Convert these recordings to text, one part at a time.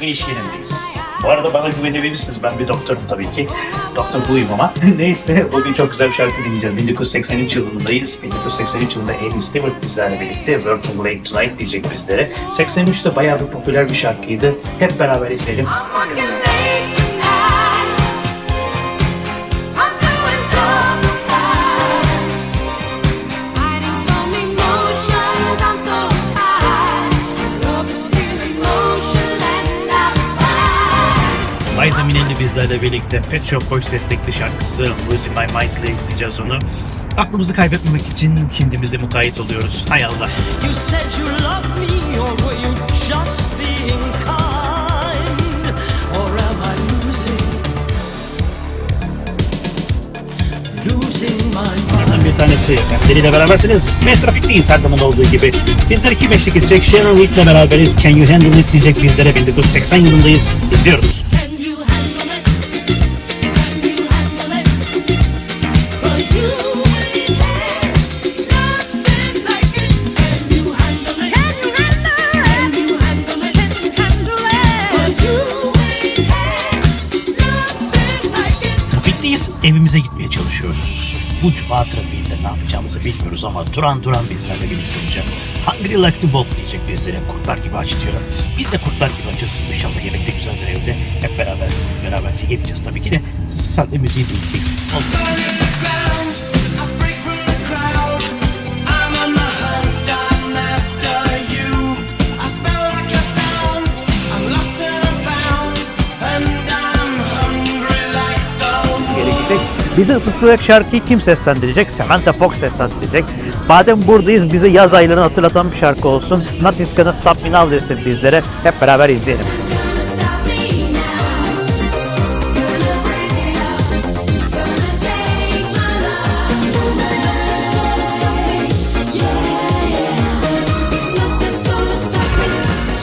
bugün iş yerindeyiz. Bu arada bana güvenebilirsiniz. Ben bir doktorum tabii ki. Doktor buyum ama. Neyse bugün çok güzel bir şarkı dinleyeceğiz. 1983 yılındayız. 1983 yılında Haley Stewart bizlerle birlikte Working Late Tonight diyecek bizlere. 83'te bayağı bir popüler bir şarkıydı. Hep beraber izleyelim. Minnelli bizlerle birlikte Pet Shop Boys destekli şarkısı Losing My Mind ile izleyeceğiz onu. Aklımızı kaybetmemek için kendimize mukayyet oluyoruz. Hay Allah. You said you loved me, or were you just being kind? Or am I losing, losing my mind? Bunlardan bir tanesi Emre berabersiniz ve trafikteyiz her zaman olduğu gibi. Bizleri kim eşlik edecek? Sharon Reed'le beraberiz. Can You Handle It diyecek bizlere 1980 yılındayız. İzliyoruz. Trafikteyiz, evimize gitmeye çalışıyoruz. Bu cuma trafiğinde ne yapacağımızı bilmiyoruz ama duran duran bizlerle birlikte olacak. Hungry like the wolf diyecek bizlere. Kurtlar gibi aç diyor. Biz de kurtlar gibi açız. İnşallah yemek de güzeldir evde. Hep beraber, beraberce yemeyeceğiz tabii ki de. Siz sadece müziği dinleyeceksiniz. Oldu. Bizi ısıtacak şarkıyı kim seslendirecek? Samantha Fox seslendirecek. Madem buradayız bize yaz aylarını hatırlatan bir şarkı olsun. Nothing's Gonna Stop Me Now desin bizlere. Hep beraber izleyelim.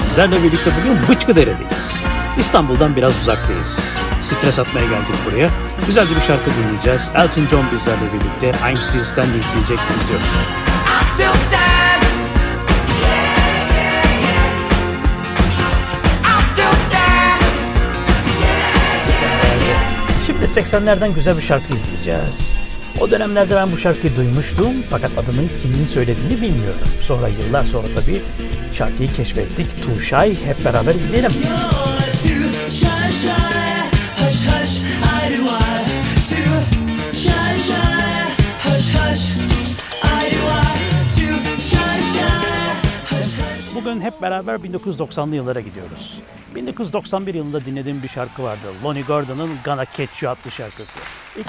Sizlerle birlikte bugün Bıçkıdere'deyiz. İstanbul'dan biraz uzaktayız. Stres atmaya geldik buraya. Güzel bir şarkı dinleyeceğiz. Elton John bizlerle birlikte I'm Still Standing diyecek istiyoruz. Şimdi 80'lerden güzel bir şarkı izleyeceğiz. O dönemlerde ben bu şarkıyı duymuştum fakat adının kimin söylediğini bilmiyordum. Sonra yıllar sonra tabii şarkıyı keşfettik. Tuşay hep beraber izleyelim. Too Bugün hep beraber 1990'lı yıllara gidiyoruz. 1991 yılında dinlediğim bir şarkı vardı. Lonnie Gordon'ın Gonna Catch You adlı şarkısı. İlk